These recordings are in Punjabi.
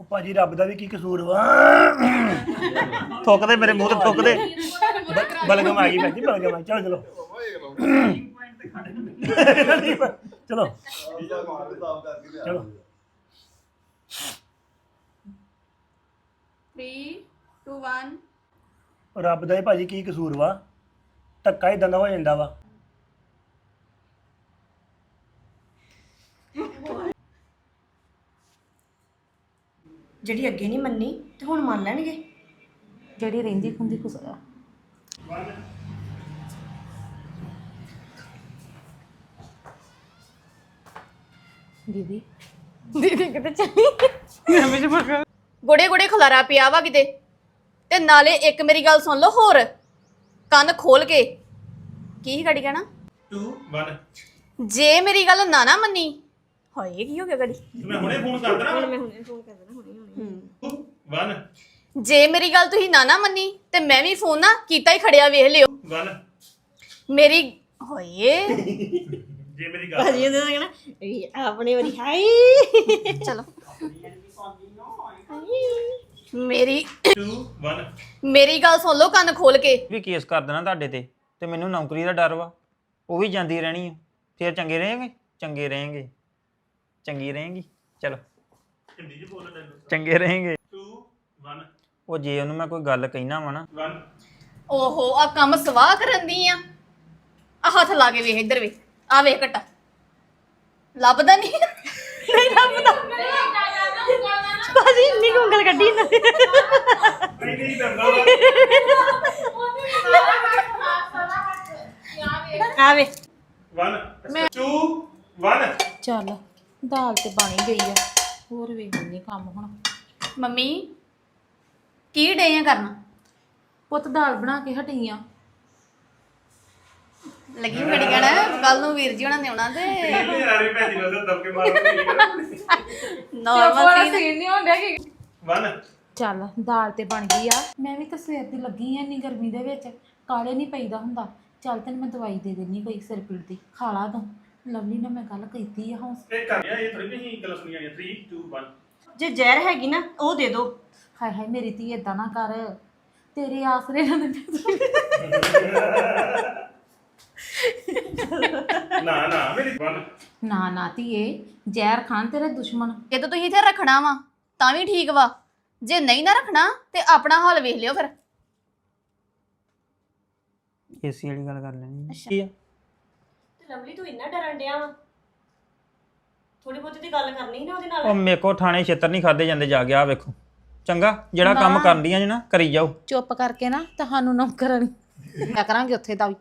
ਉਹ ਭਾਜੀ ਰੱਬ ਦਾ ਵੀ ਕੀ ਕਸੂਰ ਵਾ? ਥੁੱਕਦੇ ਮੇਰੇ ਮੂੰਹ ਤੇ ਥੁੱਕਦੇ ਬਲਗਮ ਆ ਗਈ ਭਾਜੀ ਬਲਗਮ ਆ ਗਈ। ਚਲੋ ਚਲੋ। ਚਲੋ ਚਲੋ। 3 2 1 ਰੱਬ ਦਾ ਹੀ ਭਾਜੀ ਕੀ ਕਸੂਰ ਵਾ? ਧੱਕਾ ਹੀ ਦੰਦਾ ਹੋ ਜਾਂਦਾ ਵਾ। ਜਿਹੜੀ ਅੱਗੇ ਨਹੀਂ ਮੰਨੀ ਤੇ ਹੁਣ ਮੰਨ ਲੈਣਗੇ। ਜਿਹੜੀ ਰਹਿੰਦੀ ਖੁੰਦੀ ਕੁਸ ਦੀਦੀ। ਦੀਦੀ ਕਿਤੇ ਚੱਲੀ? ਗੋੜੇ ਗੋੜੇ ਖਲਾਰਾ ਪਿਆ ਵਾ ਕਿਤੇ। ਤੇ ਨਾਲੇ ਇੱਕ ਮੇਰੀ ਗੱਲ ਸੁਣ ਲਓ ਹੋਰ। ਕੰਨ ਖੋਲ ਕੇ। ਕੀ ਗੜੀ ਕਹਿਣਾ? 2 1 ਜੇ ਮੇਰੀ ਗੱਲ ਨਾ ਨਾ ਮੰਨੀ ਹਾਏ ਕੀ ਹੋ ਗਿਆ ਗੜੀ ਮੈਂ ਹੁਣੇ ਫੋਨ ਕਰ ਦੇਣਾ ਹੁਣ ਮੈਂ ਹੁਣੇ ਫੋਨ ਕਰ ਦੇਣਾ 1 ਜੇ ਮੇਰੀ ਗੱਲ ਤੁਸੀਂ ਨਾ ਨਾ ਮੰਨੀ ਤੇ ਮੈਂ ਵੀ ਫੋਨ ਨਾ ਕੀਤਾ ਹੀ ਖੜਿਆ ਵੇਖ ਲਿਓ। 1 ਮੇਰੀ ਹੋਏ। ਜੇ ਮੇਰੀ ਗੱਲ ਭਾਜੀ ਉਹਦੇ ਨਾਲ ਕਹਿਣਾ ਆਪਣੇ ਵਾਰੀ ਹਾਈ ਚਲੋ। ਮੇਰੀ 2 1 ਮੇਰੀ ਗੱਲ ਸੁਣ ਲਓ ਕੰਨ ਖੋਲ ਕੇ। ਵੀ ਕੇਸ ਕਰ ਦੇਣਾ ਤੁਹਾਡੇ ਤੇ ਤੇ ਮੈਨੂੰ ਨੌਕਰੀ ਦਾ ਡਰ ਵਾ। ਉਹ ਵੀ ਜਾਂਦੀ ਰਹਿਣੀ ਆ। ਫਿਰ ਚੰਗੇ ਰਹੇਗੇ? ਚੰਗੇ ਰਹੇਗੇ। ਚੰਗੀ ਰਹੇਗੀ? ਚਲੋ। ਹਿੰਦੀ ਚ ਬੋਲ ਡੈਲੋ ਚੰਗੇ ਰਹੇਗੇ। 2 1 ਉਹ ਜੇ ਉਹਨੂੰ ਮੈਂ ਕੋਈ ਗੱਲ ਕਹਿਣਾ ਵਾ ਨਾ। 1 ਓਹੋ ਆ ਕੰਮ ਸਵਾਹ ਕਰਨ ਦੀ ਆ। ਆ ਹੱਥ ਲਾ ਕੇ ਵੇਖ ਇੱਧਰ ਵੇ। ਆ ਵੇਖ ਘਟਾ। ਲੱਭਦਾ ਨਹੀਂ। ਨਹੀਂ ਲੱਭਦਾ। ਭਾਜੀ ਇੰਨੀ ਕੁ ਉਂਗਲ ਕੱਢੀ ਨਾ। ਨਹੀਂ ਨਹੀਂ ਦੰਦਾ ਵਾ। ਆਵੇ 1 2 1 ਚੱਲ। ਦਾਲ ਤੇ ਬਣ ਗਈ ਆ। ਹੋਰ ਵੇਖ ਲੈਂਦੇ ਕੰਮ ਹੁਣ। ਮੰਮੀ ਕੀ ਡੇ ਆ ਕਰਨਾ? ਪੁੱਤ ਦਾਲ ਬਣਾ ਕੇ ਹਟੀ ਆ। ਲੱਗੀ ਘੜੀ ਕਹਿਣਾ ਕੱਲ ਨੂੰ ਵੀਰ ਜੀ ਉਹਨਾਂ ਨੇ ਆਉਣਾ ਤੇ। ਇਹ ਰਾਰੀ ਭੈਣ ਦੀ ਨਜ਼ਰ ਦਬ ਕੇ ਮਾਰਦੀ ਨਾਰਮਲ ਸੀਨ ਨਹੀਂ ਹੁੰਦਾ ਕਿ? 1 ਚੱਲ ਦਾਲ ਤੇ ਬਣ ਗਈ ਆ। ਮੈਂ ਵੀ ਤਾਂ ਸਵੇਰ ਦੀ ਲੱਗੀ ਆ ਇੰਨੀ ਗਰਮੀ ਦੇ ਵਿੱਚ। ਕਾਲੇ ਨਹੀਂ ਪਈਦਾ ਹੁੰਦਾ। ਚੱਲ ਤੈਨੂੰ ਮੈਂ ਦਵਾਈ ਦੇ ਦੇਣੀ ਕੋਈ ਸਿਰ ਪੀੜ ਦੀ। ਖਾ ਲਾ ਤੂੰ। ਲਵਲੀ ਨਾਲ ਮੈਂ ਗੱਲ ਕੀਤੀ ਆ ਹੌਸ ਇਹ ਕਰ ਗਿਆ ਇਹ ਥੋੜੀ ਨਹੀਂ ਗੱਲ ਸੁਣੀ ਆਣੀ 3 2 1 ਜੇ ਜ਼ਹਿਰ ਹੈਗੀ ਨਾ ਉਹ ਦੇ ਦੋ। ਹਾਏ ਹਾਏ ਮੇਰੀ ਧੀ ਏਦਾਂ ਨਾ ਕਰ। ਤੇਰੇ ਆਸਰੇ ਨਾਲ ਨਾ ਨਾ ਮੇਰੀ 1 ਨਾ ਨਾ ਧੀਏ ਜ਼ਹਿਰ ਖਾਨ ਤੇਰੇ ਦੁਸ਼ਮਣ। ਜੇ ਤਾਂ ਤੁਸੀਂ ਇੱਥੇ ਰੱਖਣਾ ਵਾ ਤਾਂ ਵੀ ਠੀਕ ਵਾ। ਜੇ ਨਹੀਂ ਨਾ ਰੱਖਣਾ ਤੇ ਆਪਣਾ ਹਾਲ ਵੇਖ ਲਿਓ ਫਿਰ। ਏਸੀ ਵਾਲੀ ਗੱਲ ਕਰ ਲੈਣੀ। ਕੀ ਆ? ਲਵਲੀ ਤੂੰ ਇੰਨਾ ਡਰਨ ਡਿਆ ਵਾ? ਥੋੜੀ ਬਹੁਤੀ ਦੀ ਗੱਲ ਕਰਨੀ ਸੀ ਨਾ ਉਹਦੇ ਨਾਲ। ਉਹ ਮੇਰੇ ਕੋ ਥਾਣੇ ਛੇਤਰ ਨਹੀਂ ਖਾਦੇ ਜਾਂਦੇ ਜਾ ਗਿਆ ਵੇਖੋ। ਚੰਗਾ ਜਿਹੜਾ ਕੰਮ। ਕਰਦੀਆਂ ਜੀ ਨਾ ਕਰੀ ਜਾਓ। ਚੁੱਪ ਕਰਕੇ ਨਾ ਤੁਹਾਨੂੰ ਨੌਕਰਾਂ ਨਹੀਂ। ਕਿਆ ਕਰਾਂਗੇ ਉੱਥੇ ਦਾ ਵੀ।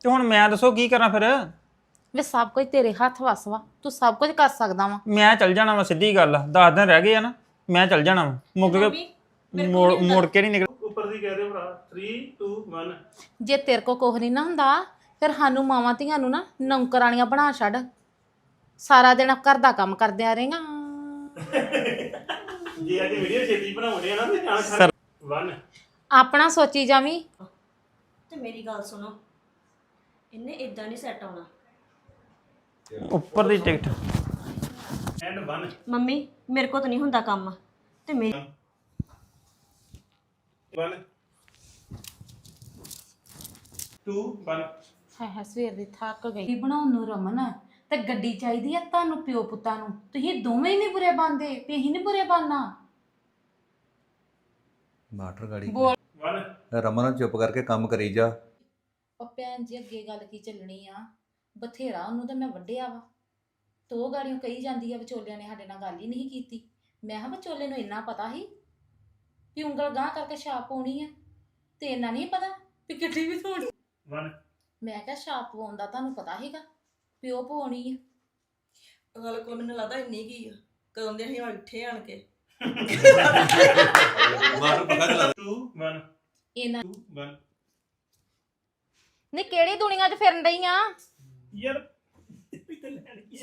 ਤੇ ਹੁਣ ਮੈਂ ਦੱਸੋ ਕੀ ਕਰਾਂ ਫਿਰ? ਵੇ ਸਭ ਕੁਝ ਤੇਰੇ ਹੱਥ ਵਸ ਵਾ। ਤੂੰ ਸਭ ਕੁਝ ਕਰ ਸਕਦਾ ਵਾ। ਮੈਂ ਚੱਲ ਜਾਣਾ ਵਾ ਸਿੱਧੀ ਗੱਲ ਆ। 10 ਦਿਨ ਰਹਿ ਗਏ ਆ ਨਾ ਮੈਂ ਚੱਲ ਜਾਣਾ ਵਾ। ਮੁੱਕ ਕੇ ਮੋੜ ਮੋੜ ਕੇ ਨਹੀਂ ਨਿਕਲ ਉੱਪਰ ਦੀ ਕਹਿ ਦਿਓ ਭਰਾ 3 2 1 ਜੇ ਤੇਰੇ ਕੋ ਕੁਝ ਨਹੀਂ ਨਾ ਹੁੰਦਾ ਫਿਰ ਸਾਨੂੰ ਮਾਵਾਂ ਧੀਆਂ ਨੂੰ ਨਾ ਨੌਕਰਾਣੀਆਂ ਬਣਾ ਛੱਡ। ਸਾਰਾ ਦਿਨ ਘਰ ਦਾ ਕੰਮ ਕਰਦਿਆਂ ਰਹੇਗਾ ਜੇ ਅੱਜ ਵੀਡੀਓ ਛੇਤੀ ਬਣਾਉਂਦੇ ਆ ਨਾ ਤੇ ਜਾਣ ਖਾ 1 ਆਪਣਾ ਸੋਚੀ ਜਾਵੀਂ। ਤੇ ਮੇਰੀ ਗੱਲ ਸੁਣੋ ਇਹਨੇ ਇਦਾਂ ਨਹੀਂ ਸੈੱਟ ਆਉਣਾ। ਉੱਪਰ ਦੀ ਟਿਕਟ। ਐਂਡ 1 ਮੰਮੀ ਮੇਰੇ ਕੋ ਤਾਂ ਨਹੀਂ ਹੁੰਦਾ ਕੰਮ। ਤੇ ਮੇਰੀ 1 2 1 ਹਾਏ ਹਾਏ ਸਵੇਰ ਦੀ ਥੱਕ ਗਈ। ਬਣਾਉਣ ਨੂੰ ਰਮਨ ਤੇ ਗੱਡੀ ਚਾਹੀਦੀ ਆ ਤੁਹਾਨੂੰ ਪਿਓ ਪੁੱਤਾਂ ਨੂੰ। ਤੁਸੀਂ ਦੋਵੇਂ ਨਹੀਂ ਬੁਰੇ ਬੰਦੇ ਤੇ ਅਸੀਂ ਨਹੀਂ ਬੁਰੇ ਬਣਨਾ ਮਾਟਰ ਗਾੜੀ 1 ਰਮਨ ਚੁੱਪ ਕਰਕੇ ਕੰਮ ਕਰੀ ਜਾ। ਉਹ ਭੈਣ ਜੀ ਅੱਗੇ ਗੱਲ ਕੀ ਚੱਲਣੀ ਆ? ਬਥੇਰਾ ਉਹਨੂੰ ਤਾਂ ਮੈਂ ਵੱਢਿਆ ਵਾ। ਤੋ ਗਾੜੀਆਂ ਕਹੀ ਜਾਂਦੀ ਆ ਵਿਚੋਲਿਆਂ ਨੇ ਸਾਡੇ ਨਾਲ ਗੱਲ ਹੀ ਨਹੀਂ ਕੀਤੀ। ਮੈਂ ਕਿਹਾ ਵਿਚੋਲੇ ਨੂੰ ਇੰਨਾ ਪਤਾ ਸੀ ਵੀ ਉਂਗਲ ਗਾਂ ਕਰਕੇ ਛਾਪ ਪਾਉਣੀ ਆ ਤੇ ਇੰਨਾ ਨਹੀਂ ਪਤਾ ਵੀ ਕਿੱਡੀ ਵੀ 1 ਮੈਂ ਕਿਹਾ ਛਾਪ ਪਾਉਣ ਦਾ ਤੁਹਾਨੂੰ ਪਤਾ ਸੀਗਾ ਵੀ ਉਹ ਪਾਉਣੀ ਆ। ਗੱਲ ਕੋਲ ਮੈਨੂੰ ਲੱਗਦਾ ਇੰਨੀ ਕੀ ਆ। ਕਦੋਂ ਦੇ ਅਸੀਂ ਉੱਠੇ ਆਣ ਕੇ। ਮਾਟਰ ਪੱਕਾ ਚਲਾ 2 1 ਇਹਨਾਂ 2 1 ਨੇ ਕਿਹੜੀ ਦੁਨੀਆ 'ਚ ਫਿਰਨ ਰਹੀ ਆ? ਯਾਰ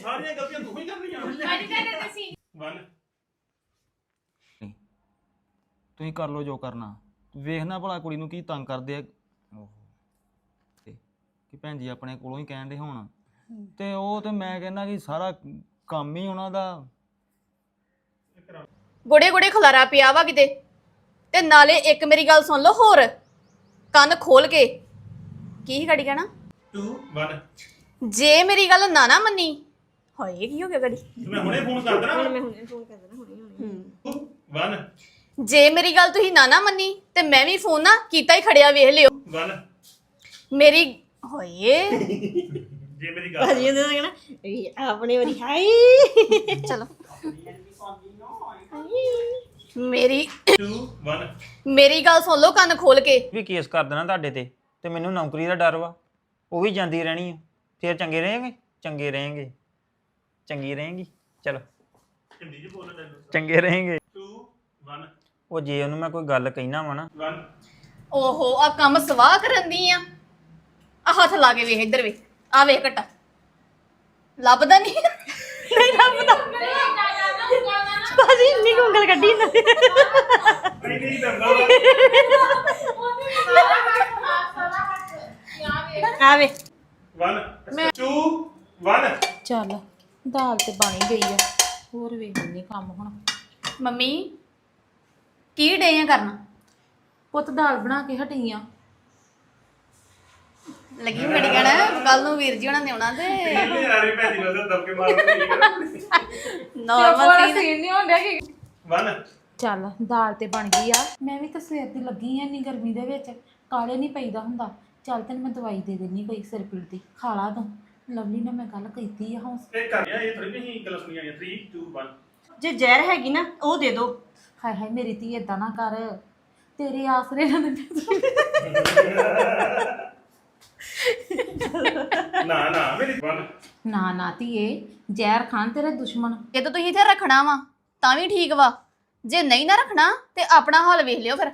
ਸਾਰੀਆਂ ਗਲਤੀਆਂ ਤੂੰ ਹੀ ਕਰ ਰਹੀਆਂ। ਅੱਜ ਕਹਿੰਦੇ 1 ਤੁਸੀਂ ਕਰ ਲਓ ਜੋ ਕਰਨਾ। ਵੇਖਣਾ ਭਲਾ ਕੁੜੀ ਨੂੰ ਕੀ ਤੰਗ ਕਰਦੇ ਆ। ਕਿ ਭੈਣ ਜੀ ਆਪਣੇ ਕੋਲੋਂ ਹੀ ਕਹਿਣ ਦੇ ਹੋਣ। ਤੇ ਉਹ ਤੇ ਮੈਂ ਕਹਿੰਦਾ ਕਿ ਸਾਰਾ ਕੰਮ ਹੀ ਉਹਨਾਂ ਦਾ। ਗੋੜੇ ਗੋੜੇ ਖਲਾਰਾ ਪਿਆ ਵਾ ਕਿਤੇ। ਤੇ ਨਾਲੇ ਇੱਕ ਮੇਰੀ ਗੱਲ ਸੁਣ ਲਓ ਹੋਰ। ਕੰਨ ਖੋਲ ਕੇ। ਕੀ ਗੜੀ ਕਹਿਣਾ? 2 1 ਜੇ ਮੇਰੀ ਗੱਲ ਨਾ ਨਾ ਮੰਨੀ। ਹੋਏ ਕੀ ਹੋ ਗਿਆ ਗੜੀ? ਮੈਂ ਹੁਣੇ ਫੋਨ ਕਰ ਦੇਣਾ ਮੈਂ ਹੁਣੇ ਫੋਨ ਕਰ ਦੇਣਾ ਹੁਣੇ 1 ਜੇ ਮੇਰੀ ਗੱਲ ਤੁਸੀਂ ਨਾ ਨਾ ਮੰਨੀ ਤੇ ਮੈਂ ਵੀ ਫੋਨ ਨਾ ਕੀਤਾ ਹੀ ਖੜਿਆ ਵੇਖ ਲਿਓ। 1 ਮੇਰੀ ਹੋਏ। ਜੇ ਮੇਰੀ ਗੱਲ ਭਾਜੀ ਉਹਨੇ ਕਹਿਣਾ ਵੀ ਆਪਣੇ ਵਾਰੀ ਹਾਈ ਚਲੋ। ਮੇਰੀ 2 1 ਮੇਰੀ ਗੱਲ ਸੁਣ ਲਓ ਕੰਨ ਖੋਲ ਕੇ। ਵੀ ਕੇਸ ਕਰ ਦੇਣਾ ਤੁਹਾਡੇ ਤੇ ਤੇ ਮੈਨੂੰ ਨੌਕਰੀ ਦਾ ਡਰ ਵਾ। ਉਹ ਵੀ ਜਾਂਦੀ ਰਹਿਣੀ ਆ। ਫੇਰ ਚੰਗੇ ਰਹੇਗੇ? ਚੰਗੇ ਰਹੇਗੇ। ਚੰਗੀ ਰਹੇਗੀ। ਚਲੋ। ਹਿੰਦੀ ਚ ਬੋਲਣ ਦਾ ਚੰਗੇ ਰਹੇਗੇ। 2 1 ਉਹ ਜੇ ਉਹਨੂੰ ਮੈਂ ਕੋਈ ਗੱਲ ਕਹਿਣਾ ਵਾ ਨਾ। 1 ਓਹੋ ਆ ਕੰਮ ਸਵਾਹ ਕਰਨ ਦੀ ਆ। ਆ ਹੱਥ ਲਾ ਕੇ ਵੇਖ ਇੱਧਰ ਵੇਖ ਆ ਵੇਖ ਘਟਾ। ਲੱਭਦਾ ਨਹੀਂ। ਨਹੀਂ ਲੱਭਦਾ। ਭਾਜੀ ਇੰਨੀ ਕੁ ਉਂਗਲ ਕੱਢੀ ਨਾ। ਨਹੀਂ ਨਹੀਂ ਦੰਦਾ ਆਵੇ 1 2 1 ਚੱਲ ਦਾਲ ਤੇ ਬਣ ਹੀ ਗਈ ਆ। ਹੋਰ ਵੇਖ ਲੈਂਦੇ ਕੰਮ ਹੁਣ। ਮੰਮੀ ਕੀ ਡੇ ਆ ਕਰਨਾ? ਪੁੱਤ ਦਾਲ ਬਣਾ ਕੇ ਹਟੀ ਆ। ਲੱਗੀ ਘੜੀ ਕਹਿਣਾ ਕੱਲ ਨੂੰ ਵੀਰ ਜੀ ਉਹਨਾਂ ਨੇ ਆਉਣਾ ਤੇ। ਇਹਨੇ ਯਾਰੇ ਭੈਜੀ ਨੂੰ ਦਬਕੇ ਮਾਰਦੇ ਨਾਰਮਲ ਸੀ ਸੀਨ ਨਹੀਂ ਹੁੰਦਾ ਕਿ? 1 ਚੱਲ ਦਾਲ ਤੇ ਬਣ ਗਈ ਆ। ਮੈਂ ਵੀ ਤਾਂ ਸਵੇਰ ਦੀ ਲੱਗੀ ਆ ਇੰਨੀ ਗਰਮੀ ਦੇ ਵਿੱਚ। ਕਾਲੇ ਨਹੀਂ ਪਈਦਾ ਹੁੰਦਾ। ਚੱਲ ਤੈਨੂੰ ਮੈਂ ਦਵਾਈ ਦੇ ਦੇਣੀ ਕੋਈ ਸਿਰ ਪੀੜ ਦੀ। ਖਾ ਲਾ ਤੂੰ। ਲਵਲੀ ਨਾਲ ਮੈਂ ਗੱਲ ਕੀਤੀ ਆ ਹੌਸ ਇਹ ਕਰ ਗਿਆ ਇਹ ਥੋੜੀ ਨਹੀਂ ਗੱਲ ਸੁਣੀ ਆਈ 3 2 1 ਜੇ ਜ਼ਹਿਰ ਹੈਗੀ ਨਾ ਉਹ ਦੇ ਦੋ। ਹਾਏ ਹਾਏ ਮੇਰੀ ਧੀ ਏਦਾਂ ਨਾ ਕਰ। ਤੇਰੇ ਆਸਰੇ ਨਾਲ ਨਾ ਨਾ ਮੇਰੀ 1 ਨਾ ਨਾ ਧੀਏ ਜ਼ਹਿਰ ਖਾਨ ਤੇਰੇ ਦੁਸ਼ਮਣ। ਜੇ ਤਾਂ ਤੁਸੀਂ ਇੱਥੇ ਰੱਖਣਾ ਵਾ ਤਾਂ ਵੀ ਠੀਕ ਵਾ। ਜੇ ਨਹੀਂ ਨਾ ਰੱਖਣਾ ਤੇ ਆਪਣਾ ਹਾਲ ਵੇਖ ਲਿਓ ਫਿਰ।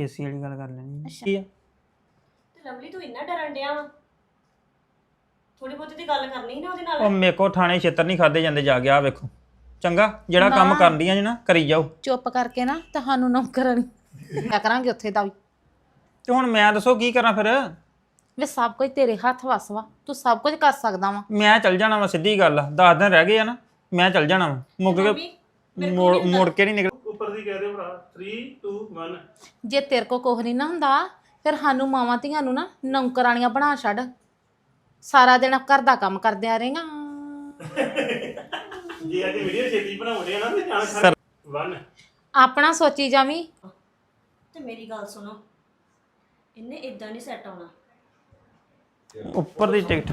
ਏਸੀ ਵਾਲੀ ਗੱਲ ਕਰ ਲੈਣੀ। ਕੀ ਆ? ਤੇ ਲਵਲੀ ਤੂੰ ਇੰਨਾ ਡਰਨ ਡਿਆ ਵਾ। ਥੋੜੀ ਬਹੁਤੀ ਤੇ ਗੱਲ ਕਰਨੀ ਸੀ ਨਾ ਉਹਦੇ ਨਾਲ। ਉਹ ਮੇਰੇ ਕੋ ਥਾਣੇ ਛੇਤਰ ਨਹੀਂ ਖਾਦੇ ਜਾਂਦੇ ਜਾ ਗਿਆ ਵੇਖੋ। ਚੰਗਾ ਜਿਹੜਾ ਕੰਮ। ਕਰਦੀਆਂ ਜੀ ਨਾ ਕਰੀ ਜਾਓ। ਚੁੱਪ ਕਰਕੇ ਨਾ ਤੁਹਾਨੂੰ ਨੌਕਰਨ ਮੈਂ ਕਰਾਂਗੇ ਉੱਥੇ ਦਾ ਵੀ। ਤੇ ਹੁਣ ਮੈਂ ਦੱਸੋ ਕੀ ਕਰਾਂ ਫਿਰ? ਵੇ ਸਭ ਕੁਝ ਤੇਰੇ ਹੱਥ ਵਸ ਵਾ। ਤੂੰ ਸਭ ਕੁਝ ਕਰ ਸਕਦਾ ਵਾ। ਮੈਂ ਚੱਲ ਜਾਣਾ ਵਾ ਸਿੱਧੀ ਗੱਲ। ਆ 10 ਦਿਨ ਰਹਿ ਗਏ ਆ ਨਾ ਮੈਂ ਚੱਲ ਜਾਣਾ ਵਾ। ਮੁੱਕ ਕੇ ਮੋੜ ਮੋੜ ਕੇ ਨਹੀਂ ਨਿਕਲ ਉੱਪਰ ਦੀ ਕਹਿ ਰਹੇ ਭਰਾ। 3 2 1 ਜੇ ਤੇਰੇ ਕੋ ਕੁਛ ਨਹੀਂ ਨਾ ਹੁੰਦਾ ਫਿਰ ਸਾਨੂੰ ਮਾਵਾਂ ਧੀਆਂ ਨੂੰ ਨਾ ਨੌਕਰਾਣੀਆਂ ਬਣਾ ਛੱਡ। ਸਾਰਾ ਦਿਨ ਘਰ ਦਾ ਕੰਮ ਕਰਦਿਆਂ ਰਹੇਗਾ ਜੇ ਅੱਜ ਵੀਡੀਓ ਛੇਤੀ ਬਣਾਉਂਦੇ ਆ ਨਾ ਤੇ ਜਾਣ ਖਾ 1 ਆਪਣਾ ਸੋਚੀ ਜਾਵੀਂ। ਤੇ ਮੇਰੀ ਗੱਲ ਸੁਣੋ। ਇਹਨੇ ਇਦਾਂ ਨਹੀਂ ਸੈੱਟ ਆਉਣਾ। ਉੱਪਰ ਦੀ ਟਿਕਟ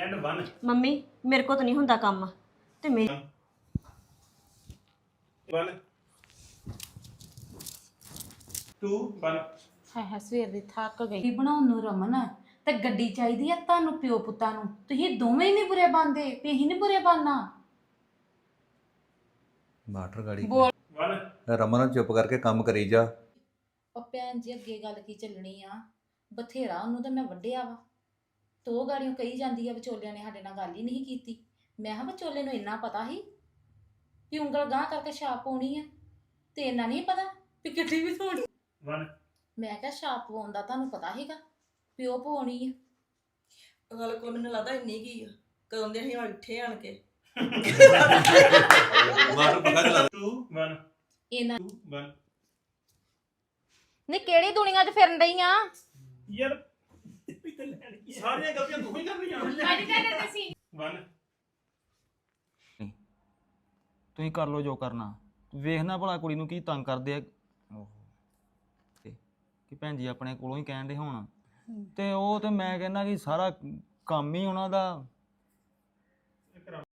ਐਂਡ 1 ਮੰਮੀ ਮੇਰੇ ਕੋ ਤਾਂ ਨਹੀਂ ਹੁੰਦਾ ਕੰਮ। ਤੇ ਮੇਰੀ 1 2 1 ਹਾਏ ਹਾਏ ਸਵੇਰ ਦੀ ਥੱਕ ਗਈ। ਬਣਾਉਣ ਨੂੰ ਰਮਨ? ਤੇ ਗੱਡੀ ਚਾਹੀਦੀ ਆ ਤੁਹਾਨੂੰ ਪਿਓ ਪੁੱਤਾਂ ਨੂੰ। ਤੁਸੀਂ ਦੋਵੇਂ ਹੀ ਨਹੀਂ ਬੁਰੇ ਬੰਦੇ ਤੇ ਅਸੀਂ ਨਹੀਂ ਬੁਰੇ ਬਾਨਾ ਮਾਟਰ ਗਾੜੀ 1 ਰਮਨ ਚੁੱਪ ਕਰਕੇ ਕੰਮ ਕਰੀ ਜਾ। ਉਹ ਭੈਣ ਜੀ ਅੱਗੇ ਗੱਲ ਕੀ ਚੱਲਣੀ ਆ? ਬਥੇਰਾ ਉਹਨੂੰ ਤਾਂ ਮੈਂ ਵੱਢਿਆ ਵਾ। ਤੋ ਗਾੜੀਆਂ ਕਹੀ ਜਾਂਦੀ ਆ ਵਿਚੋਲਿਆਂ ਨੇ ਸਾਡੇ ਨਾਲ ਗੱਲ ਹੀ ਨਹੀਂ ਕੀਤੀ। ਮੈਂ ਕਿਹਾ ਵਿਚੋਲੇ ਨੂੰ ਇੰਨਾ ਪਤਾ ਸੀ ਕਿ ਉਂਗਲ ਗਾਂ ਕਰਕੇ ਛਾਪ ਪਾਉਣੀ ਆ? ਤੇ ਇੰਨਾ ਨਹੀਂ ਪਤਾ ਕਿ ਕਿੱਡੀ ਵੀ ਥੋੜੀ 1 ਮੈਂ ਕਿਹਾ ਛਾਪ ਪਾਉਣ ਦਾ ਤੁਹਾਨੂੰ ਪਤਾ ਹੈਗਾ ਪਿਓ ਪਾਉਣੀ ਆ। ਗੱਲ ਕੋਲ ਮੈਨੂੰ ਲੱਗਦਾ ਇੰਨੀ ਕੀ ਆ? ਕਦੋਂ ਦੇ ਅਸੀਂ ਉੱਠੇ ਆਣ ਕੇ। ਮਾਟਰ ਪੱਕਾ ਚਲਾ 2 1 ਇਹਨਾਂ 2 1 ਨੇ ਕਿਹੜੀ ਦੁਨੀਆ 'ਚ ਫਿਰਨ ਰਹੀ ਆ? ਯਾਰ ਸਾਰੀਆਂ ਗਲਤੀਆਂ ਤੂੰ ਹੀ ਕਰਨੀਆਂ 1 ਤੁਸੀਂ ਕਰ ਲਓ ਜੋ ਕਰਨਾ। ਵੇਖਣਾ ਭਲਾ ਕੁੜੀ ਨੂੰ ਕੀ ਤੰਗ ਕਰਦੇ ਆ। ਓਹੋ। ਤੇ ਕਿ ਭੈਣ ਜੀ ਆਪਣੇ ਕੋਲੋਂ ਹੀ ਕਹਿਣ ਦੇ ਹੋਣ। ਤੇ ਉਹ ਤੇ ਮੈਂ ਕਹਿੰਦਾ ਕਿ ਸਾਰਾ ਕੰਮ ਹੀ ਉਹਨਾਂ ਦਾ।